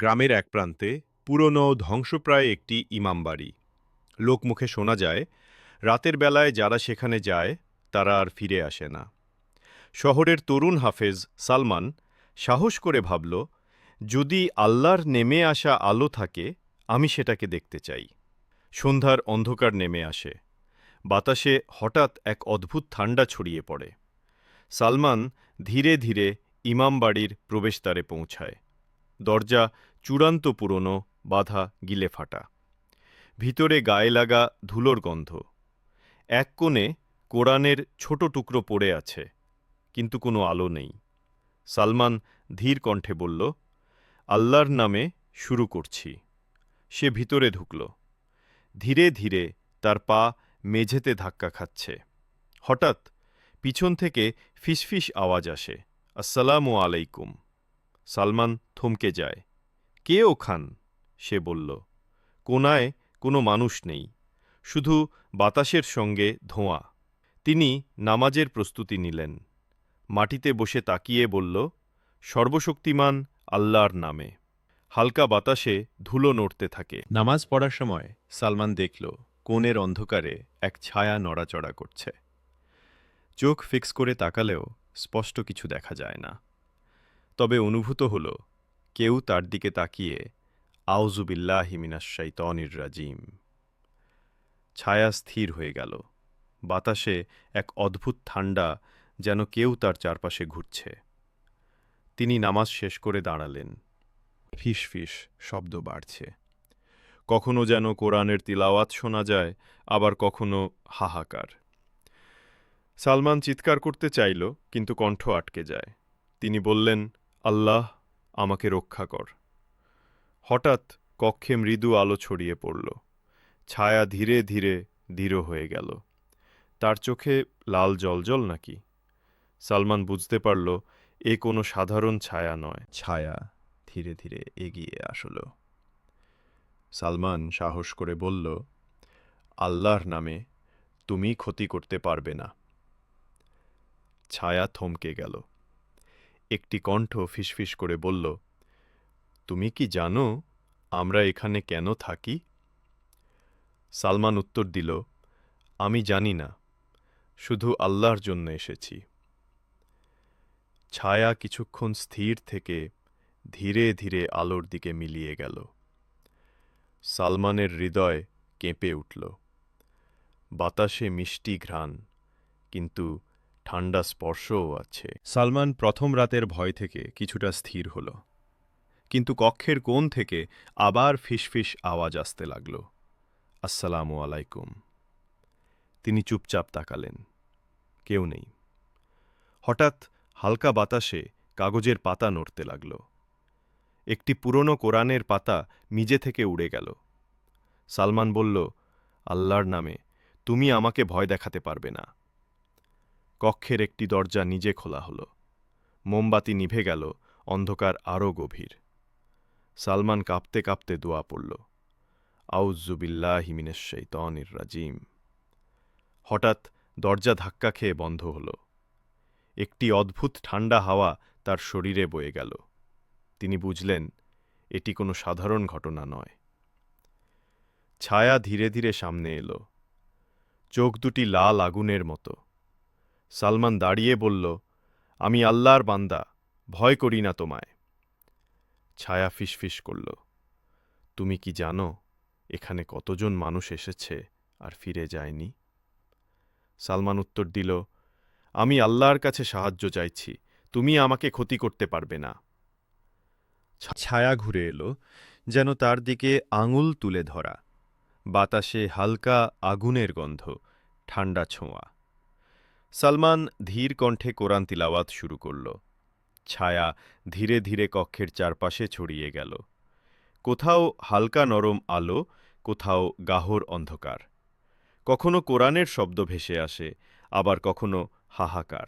গ্রামের এক প্রান্তে পুরনো ধ্বংসপ্রায় একটি ইমামবাড়ি লোকমুখে শোনা যায়, রাতের বেলায় যারা সেখানে যায়, তারা আর ফিরে আসে না। শহরের তরুণ হাফেজ সালমান সাহস করে ভাবল, যদি আল্লাহর নেমে আসা আলো থাকে, আমি সেটাকে দেখতে চাই। সন্ধ্যার অন্ধকার নেমে আসে। বাতাসে হঠাৎ এক অদ্ভুত ঠান্ডা ছড়িয়ে পড়ে। সালমান ধীরে ধীরে ইমামবাড়ির প্রবেশদ্বারে পৌঁছায়। দরজা চূড়ান্ত পুরনো বাধা গিলে ফাটা। ভিতরে গায়ে লাগা ধুলোর গন্ধ। এক কোণে কোরআনের ছোট টুকরো পড়ে আছে, কিন্তু কোনো আলো নেই। সালমান ধীর কণ্ঠে বলল, আল্লাহর নামে শুরু করছি। সে ভিতরে ঢুকল। ধীরে ধীরে তার পা মেঝেতে ধাক্কা খাচ্ছে। হঠাৎ পিছন থেকে ফিসফিস আওয়াজ আসে, আসসালামু আলাইকুম। সালমান থমকে যায়। কে ওখান? সে বলল কোনায় কোনো মানুষ নেই, শুধু বাতাসের সঙ্গে ধোঁয়া। তিনি নামাজের প্রস্তুতি নিলেন। মাটিতে বসে তাকিয়ে বলল, সর্বশক্তিমান আল্লাহর নামে। হালকা বাতাসে ধুলো নড়তে থাকে। নামাজ পড়ার সময় সালমান দেখল, কোণের অন্ধকারে এক ছায়া নড়াচড়া করছে। চোখ ফিক্স করে তাকালেও স্পষ্ট কিছু দেখা যায় না। তবে অনুভূত হল কেউ তার দিকে তাকিয়ে আউজুবিল্লাহ হিমিনাশাইতনির রাজিম। ছায়া স্থির হয়ে গেল। বাতাসে এক অদ্ভুত ঠান্ডা যেন কেউ তার চারপাশে ঘুরছে। তিনি নামাজ শেষ করে দাঁড়ালেন। ফিস ফিস শব্দ বাড়ছে। কখনো যেন কোরআনের তিলাওয়াত শোনা যায়, আবার কখনো হাহাকার। সালমান চিৎকার করতে চাইল, কিন্তু কণ্ঠ আটকে যায়। তিনি বললেন, আল্লাহ আমাকে রক্ষা কর। হঠাৎ কক্ষে মৃদু আলো ছড়িয়ে পড়ল। ছায়া ধীরে ধীরে দৃঢ় হয়ে গেল। তার চোখে লাল জলজল নাকি? সালমান বুঝতে পারল, এ কোনো সাধারণ ছায়া নয়। ছায়া ধীরে ধীরে এগিয়ে আসল। সালমান সাহস করে বলল, আল্লাহর নামে তুমি ক্ষতি করতে পারবে না। ছায়া থমকে গেল। একটি কণ্ঠ ফিসফিস করে বলল, তুমি কি জানো আমরা এখানে কেন থাকি? সালমান উত্তর দিল, আমি জানি না, শুধু আল্লাহর জন্য এসেছি। ছায়া কিছুক্ষণ স্থির থেকে ধীরে ধীরে আলোর দিকে মিলিয়ে গেল। সালমানের হৃদয় কেঁপে উঠল। বাতাসে মিষ্টি ঘ্রাণ, কিন্তু ঠান্ডা স্পর্শও আছে। সালমান প্রথম রাতের ভয় থেকে কিছুটা স্থির হল। কিন্তু কক্ষের কোণ থেকে আবার ফিসফিস আওয়াজ আসতে লাগল। আসসালামু আলাইকুম। তিনি চুপচাপ তাকালেন। কেউ নেই। হঠাৎ হালকা বাতাসে কাগজের পাতা নড়তে লাগল। একটি পুরনো কোরআনের পাতা মিজে থেকে উড়ে গেল। সালমান বলল, আল্লাহর নামে, তুমি আমাকে ভয় দেখাতে পারবে না। কক্ষের একটি দরজা নিজে খোলা হল। মোমবাতি নিভে গেল, অন্ধকার আরও গভীর। সালমান কাঁপতে কাঁপতে দোয়া পড়ল। আউজ্জুবিল্লাহ হিমিনেশ্বৈতনির রাজিম। হঠাৎ দরজা ধাক্কা খেয়ে বন্ধ হল। একটি অদ্ভুত ঠান্ডা হাওয়া তার শরীরে বয়ে গেল। তিনি বুঝলেন, এটি কোনো সাধারণ ঘটনা নয়। ছায়া ধীরে ধীরে সামনে এলো। চোখ দুটি লাল আগুনের মতো। সালমান দাঁড়িয়ে বলল, আমি আল্লাহর বান্দা, ভয় করি না তোমায়। ছায়া ফিসফিস করল, তুমি কি জানো এখানে কতজন মানুষ এসেছে আর ফিরে যায়নি? সালমান উত্তর দিল, আমি আল্লাহর কাছে সাহায্য চাইছি, তুমি আমাকে ক্ষতি করতে পারবে না। ছায়া ঘুরে এলো, যেন তার দিকে আঙুল তুলে ধরা। বাতাসে হালকা আগুনের গন্ধ ঠান্ডা ছোঁয়া। সালমান ধীর কণ্ঠে কোরআন তিলাওয়াত শুরু করল। ছায়া ধীরে ধীরে কক্ষের চারপাশে ছড়িয়ে গেল। কোথাও হালকা নরম আলো, কোথাও গাহর অন্ধকার। কখনো কোরআনের শব্দ ভেসে আসে, আবার কখনো হাহাকার।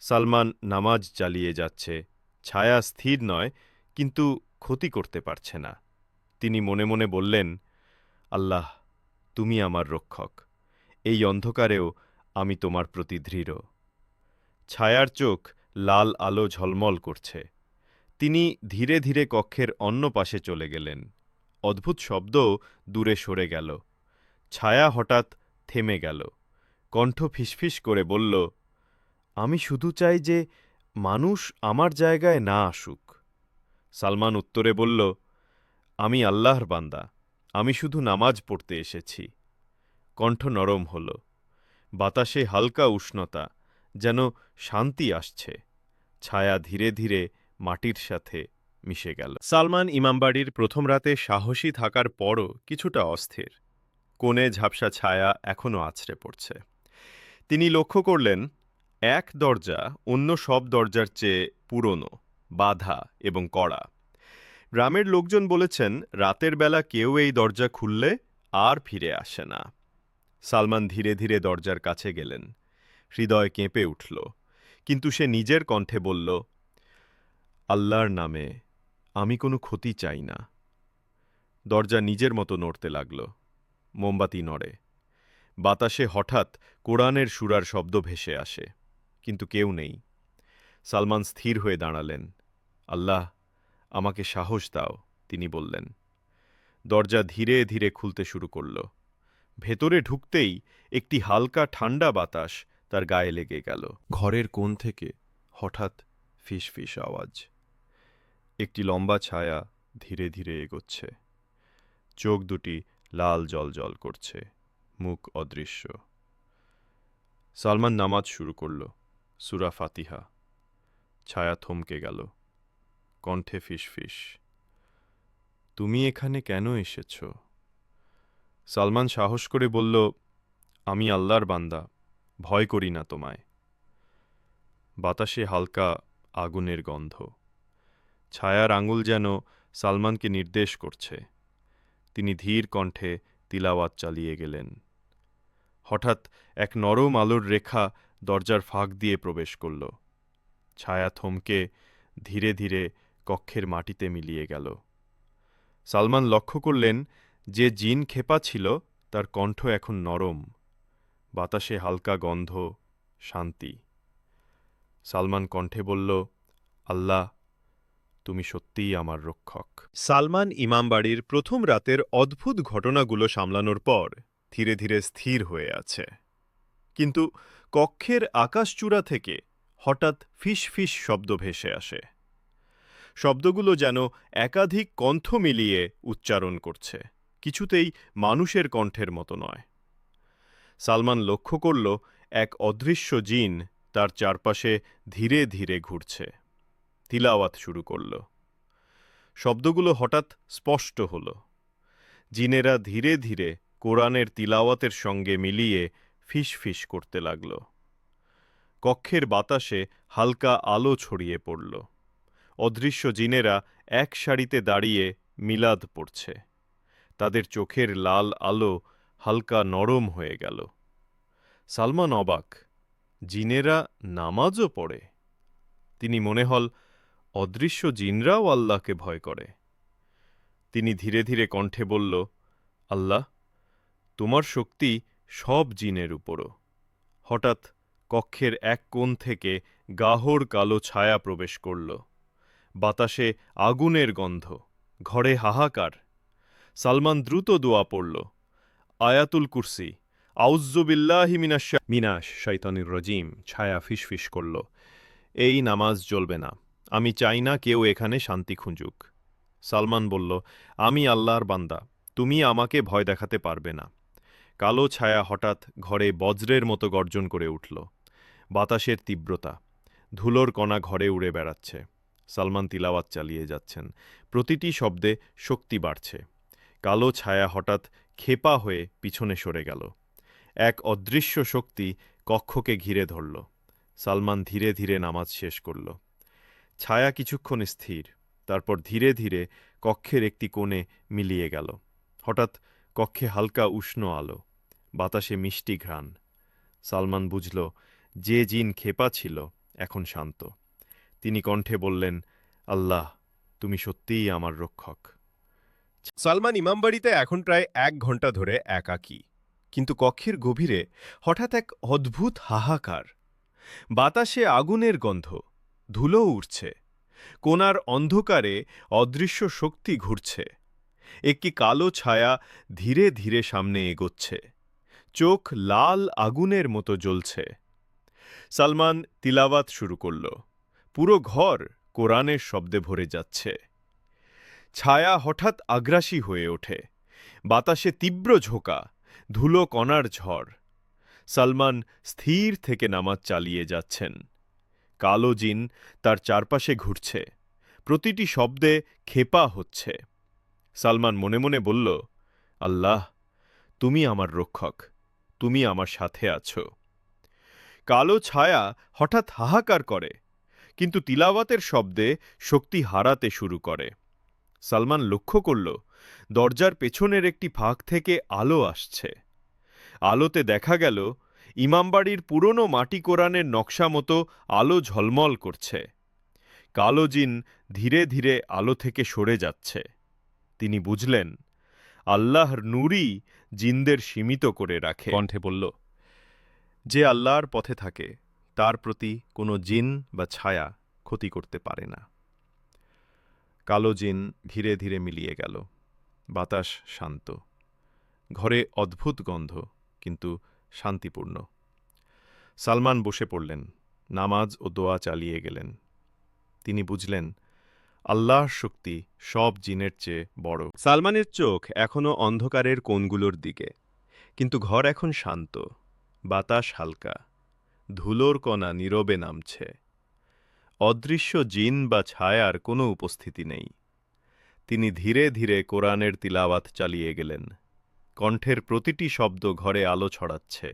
সালমান নামাজ চালিয়ে যাচ্ছে। ছায়া স্থির নয়, কিন্তু ক্ষতি করতে পারছে না। তিনি মনে মনে বললেন, আল্লাহ, তুমি আমার রক্ষক। এই অন্ধকারেও আমি তোমার প্রতি দৃঢ়। ছায়ার চোখ লাল আলো ঝলমল করছে। তিনি ধীরে ধীরে কক্ষের অন্য পাশে চলে গেলেন। অদ্ভুত শব্দ দূরে সরে গেল। ছায়া হঠাৎ থেমে গেল। কণ্ঠ ফিসফিস করে বলল, আমি শুধু চাই যে মানুষ আমার জায়গায় না আসুক। সালমান উত্তরে বলল, আমি আল্লাহর বান্দা। আমি শুধু নামাজ পড়তে এসেছি। কণ্ঠ নরম হল। বাতাসে হালকা উষ্ণতা, যেন শান্তি আসছে। ছায়া ধীরে ধীরে মাটির সাথে মিশে গেল। সালমান ইমামবাড়ির প্রথম রাতে সাহসী থাকার পরও কিছুটা অস্থির। কোণে ঝাপসা ছায়া এখনও আছড়ে পড়ছে। তিনি লক্ষ্য করলেন, এক দরজা অন্য সব দরজার চেয়ে পুরনো, বাধা এবং কড়া। গ্রামের লোকজন বলেছেন, রাতের বেলা কেউ এই দরজা খুললে আর ফিরে আসে না। সালমান ধীরে ধীরে দরজার কাছে গেলেন। হৃদয় কেঁপে উঠল, কিন্তু সে নিজের কণ্ঠে বলল, আল্লাহর নামে আমি কোনো ক্ষতি চাই না। দরজা নিজের মতো নড়তে লাগল। মোমবাতি নড়ে। বাতাসে হঠাৎ কোরআনের সুরার শব্দ ভেসে আসে, কিন্তু কেউ নেই। সালমান স্থির হয়ে দাঁড়ালেন। আল্লাহ, আমাকে সাহস দাও, তিনি বললেন। দরজা ধীরে ধীরে খুলতে শুরু করল। ভেতরে ঢুকতেই একটি হালকা ঠান্ডা বাতাস তার গায়ে লেগে গেল। ঘরের কোণ থেকে হঠাৎ ফিস ফিস আওয়াজ। একটি লম্বা ছায়া ধীরে ধীরে এগোচ্ছে। চোখ দুটি লাল জল জল করছে, মুখ অদৃশ্য। সালমান নামাজ শুরু করল, সুরা ফাতিহা। ছায়া থমকে গেল, কণ্ঠে ফিসফিস। তুমি এখানে কেন এসেছ? সালমান সাহস করে বলল, আমি আল্লাহর বান্দা, ভয় করি না তোমায়। বাতাসে হালকা আগুনের গন্ধ। ছায়ার আঙুল যেন সালমানকে নির্দেশ করছে। তিনি ধীর কণ্ঠে তিলাওয়াত চালিয়ে গেলেন। হঠাৎ এক নরম আলোর রেখা দরজার ফাঁক দিয়ে প্রবেশ করল। ছায়া থমকে ধীরে ধীরে কক্ষের মাটিতে মিলিয়ে গেল। সালমান লক্ষ্য করলেন যে জিন খেপা ছিল, তার কণ্ঠ এখন নরম। বাতাসে হালকা গন্ধ, শান্তি। সালমান কণ্ঠে বলল, আল্লাহ, তুমি সত্যিই আমার রক্ষক। সালমান ইমামবাড়ির প্রথম রাতের অদ্ভুত ঘটনাগুলো সামলানোর পর ধীরে ধীরে স্থির হয়ে আছে। কিন্তু কক্ষের আকাশচূড়া থেকে হঠাৎ ফিস ফিস শব্দ ভেসে আসে। শব্দগুলো যেন একাধিক কণ্ঠ মিলিয়ে উচ্চারণ করছে। কিছুতেই মানুষের কণ্ঠের মতো নয়। সালমান লক্ষ্য করল, এক অদৃশ্য জিন তার চারপাশে ধীরে ধীরে ঘুরছে। তিলাওয়াত শুরু করল। শব্দগুলো হঠাৎ স্পষ্ট হল। জিনেরা ধীরে ধীরে কোরআনের তিলাওয়াতের সঙ্গে মিলিয়ে ফিস ফিস করতে লাগল। কক্ষের বাতাসে হালকা আলো ছড়িয়ে পড়ল। অদৃশ্য জিনেরা এক সারিতে দাঁড়িয়ে মিলাদ পড়ছে। তাদের চোখের লাল আলো হালকা নরম হয়ে গেল। সালমান অবাক, জিনেরা নামাজও পড়ে। তিনি মনে হল, অদৃশ্য জিনরাও আল্লাহকে ভয় করে। তিনি ধীরে ধীরে কণ্ঠে বলল, আল্লাহ, তোমার শক্তি সব জিনের উপরও। হঠাৎ কক্ষের এক কোণ থেকে গাহর কালো ছায়া প্রবেশ করল। বাতাসে আগুনের গন্ধ, ঘরে হাহাকার। সালমান দ্রুত দোয়া পড়ল। আয়াতুল কুরসি। আউজ্জুবিল্লাহি মিনাশ মিনাশ শৈতানির রজিম। ছায়া ফিসফিস করল। এই নামাজ জ্বলবে না। আমি চাই না কেউ এখানে শান্তি খুঁজুক। সালমান বলল, আমি আল্লাহর বান্দা। তুমি আমাকে ভয় দেখাতে পারবে না। কালো ছায়া হঠাৎ ঘরে বজ্রের মতো গর্জন করে উঠল। বাতাসের তীব্রতা। ধুলোর কণা ঘরে উড়ে বেড়াচ্ছে। সালমান তিলাওয়াত চালিয়ে যাচ্ছেন। প্রতিটি শব্দে শক্তি বাড়ছে। কালো ছায়া হঠাৎ খেপা হয়ে পিছনে সরে গেল। এক অদৃশ্য শক্তি কক্ষকে ঘিরে ধরল। সালমান ধীরে ধীরে নামাজ শেষ করল। ছায়া কিছুক্ষণ স্থির, তারপর ধীরে ধীরে কক্ষের একটি কোণে মিলিয়ে গেল। হঠাৎ কক্ষে হালকা উষ্ণ আলো, বাতাসে মিষ্টি ঘ্রাণ। সালমান বুঝল, যে জিন খেপা ছিল এখন শান্ত। তিনি কণ্ঠে বললেন, আল্লাহ, তুমি সত্যিই আমার রক্ষক। সালমান ইমামবাড়িতে এখন প্রায় এক ঘণ্টা ধরে একাকী। কিন্তু কক্ষের গভীরে হঠাৎ এক অদ্ভুত হাহাকার। বাতাসে আগুনের গন্ধ, ধুলো উঠছে কোনার অন্ধকারে অদৃশ্য শক্তি ঘুরছে। একটি কালো ছায়া ধীরে ধীরে সামনে এগোচ্ছে। চোখ লাল আগুনের মতো জ্বলছে। সালমান তিলাওয়াত শুরু করল। পুরো ঘর কোরআনের শব্দে ভরে যাচ্ছে। ছায়া হঠাৎ আগ্রাসী হয়ে ওঠে। বাতাসে তীব্র ঝোঁকা, ধুলো কণার ঝড়। সালমান স্থির থেকে নামাজ চালিয়ে যাচ্ছেন। কালো জিন তার চারপাশে ঘুরছে। প্রতিটি শব্দে খেপা হচ্ছে। সালমান মনে মনে বলল, আল্লাহ, তুমি আমার রক্ষক, তুমি আমার সাথে আছো। কালো ছায়া হঠাৎ হাহাকার করে, কিন্তু তিলাওয়াতের শব্দে শক্তি হারাতে শুরু করে। সালমান লক্ষ্য করল, দরজার পেছনের একটি ফাঁক থেকে আলো আসছে। আলোতে দেখা গেল, ইমামবাড়ির পুরনো মাটি কোরআনের নকশা মতো আলো ঝলমল করছে। কালো জিন ধীরে ধীরে আলো থেকে সরে যাচ্ছে। তিনি বুঝলেন, আল্লাহর নূরই জিনদের সীমিত করে রাখে। কণ্ঠে বলল, যে আল্লাহর পথে থাকে, তার প্রতি কোনো জিন বা ছায়া ক্ষতি করতে পারে না। কালো জিন ধীরে ধীরে মিলিয়ে গেল। বাতাস শান্ত। ঘরে অদ্ভুত গন্ধ, কিন্তু শান্তিপূর্ণ। সালমান বসে পড়লেন, নামাজ ও দোয়া চালিয়ে গেলেন। তিনি বুঝলেন, আল্লাহর শক্তি সব জিনের চেয়ে বড়। সালমানের চোখ এখনও অন্ধকারের কোণগুলোর দিকে, কিন্তু ঘর এখন শান্ত, বাতাস হালকা। ধুলোর কণা নীরবে নামছে। অদৃশ্য জিন বা ছায়ার কোনো উপস্থিতি নেই। তিনি ধীরে ধীরে কোরআনের তিলাওয়াত চালিয়ে গেলেন। কণ্ঠের প্রতিটি শব্দ ঘরে আলো ছড়াচ্ছে।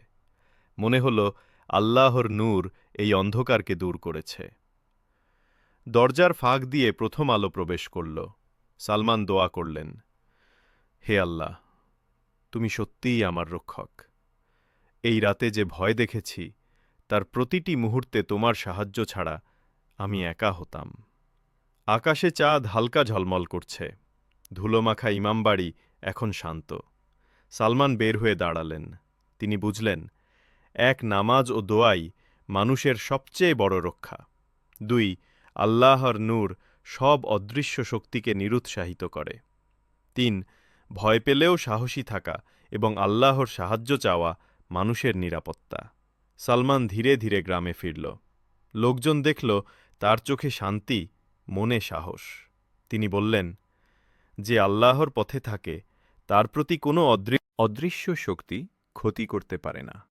মনে হল, আল্লাহর নূর এই অন্ধকারকে দূর করেছে। দরজার ফাঁক দিয়ে প্রথম আলো প্রবেশ করল। সালমান দোয়া করলেন, হে আল্লাহ, তুমি সত্যিই আমার রক্ষক। এই রাতে যে ভয় দেখেছি, তার প্রতিটি মুহূর্তে তোমার সাহায্য ছাড়া আমি একা হতাম। আকাশে চাঁদ হালকা ঝলমল করছে। ধুলোমাখা ইমামবাড়ি এখন শান্ত। সালমান বের হয়ে দাঁড়ালেন। তিনি বুঝলেন, এক নামাজ ও দোয়াই মানুষের সবচেয়ে বড় রক্ষা। দুই আল্লাহর নূর সব অদৃশ্য শক্তিকে নিরুৎসাহিত করে। তিন, ভয় পেলেও সাহসী থাকা এবং আল্লাহর সাহায্য চাওয়া মানুষের নিরাপত্তা। সালমান ধীরে ধীরে গ্রামে ফিরল। লোকজন দেখল তার চোখে শান্তি, মনে সাহস। তিনি বললেন, যে আল্লাহর পথে থাকে, তার প্রতি কোনো অদৃ- অদৃশ্য শক্তি ক্ষতি করতে পারে না।